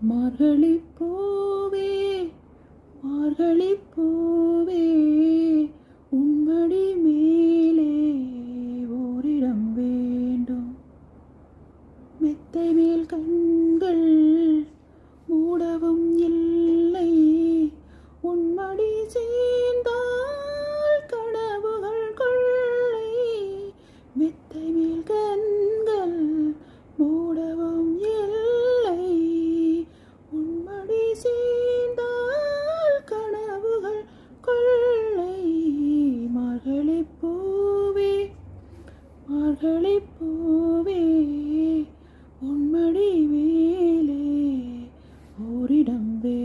மார்கழி பூவே மார்கழி பூவே உன்மடி மேலே ஓரிடம் வேண்டும். மெத்தை மேல் கண்கள் மூடவும் சேர்ந்தால் கனவுகள் கொள்ளை மார்கழி பூவே மார்கழி பூவே உன்மடி மேலே ஓரிடம் வே